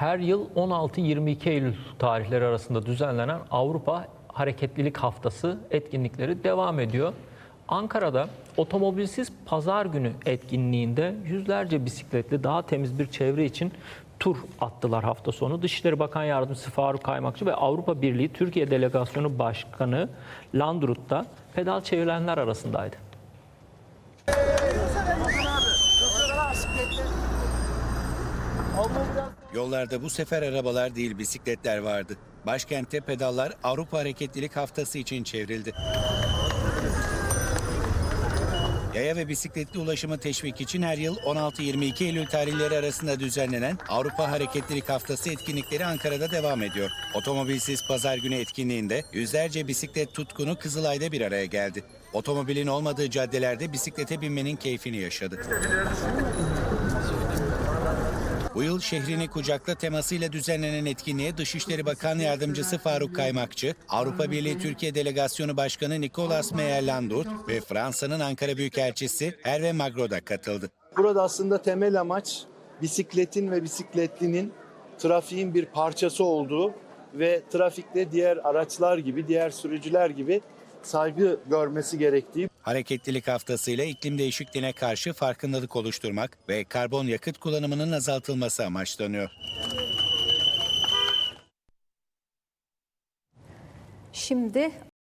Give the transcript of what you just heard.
Her yıl 16-22 Eylül tarihleri arasında düzenlenen Avrupa Hareketlilik Haftası etkinlikleri devam ediyor. Ankara'da otomobilsiz pazar günü etkinliğinde yüzlerce bisikletli daha temiz bir çevre için tur attılar hafta sonu. Dışişleri Bakan Yardımcısı Faruk Kaymakçı ve Avrupa Birliği Türkiye Delegasyonu Başkanı Landrut da pedal çevirenler arasındaydı. Yollarda bu sefer arabalar değil bisikletler vardı. Başkentte pedallar Avrupa Hareketlilik Haftası için çevrildi. Yaya ve bisikletli ulaşımı teşvik için her yıl 16-22 Eylül tarihleri arasında düzenlenen Avrupa Hareketlilik Haftası etkinlikleri Ankara'da devam ediyor. Otomobilsiz pazar günü etkinliğinde yüzlerce bisiklet tutkunu Kızılay'da bir araya geldi. Otomobilin olmadığı caddelerde bisiklete binmenin keyfini yaşadı. Bu yıl şehrini kucakla temasıyla düzenlenen etkinliğe Dışişleri Bakan Yardımcısı Faruk Kaymakçı, Avrupa Birliği Türkiye Delegasyonu Başkanı Nicolas Meyer-Landrut ve Fransa'nın Ankara Büyükelçisi Hervé Magro da katıldı. Burada aslında temel amaç bisikletin ve bisikletlinin trafiğin bir parçası olduğu ve trafikte diğer araçlar gibi, diğer sürücüler gibi saygı görmesi gerektiği Hareketlilik haftasıyla iklim değişikliğine karşı farkındalık oluşturmak ve karbon yakıt kullanımının azaltılması amaçlanıyor. Şimdi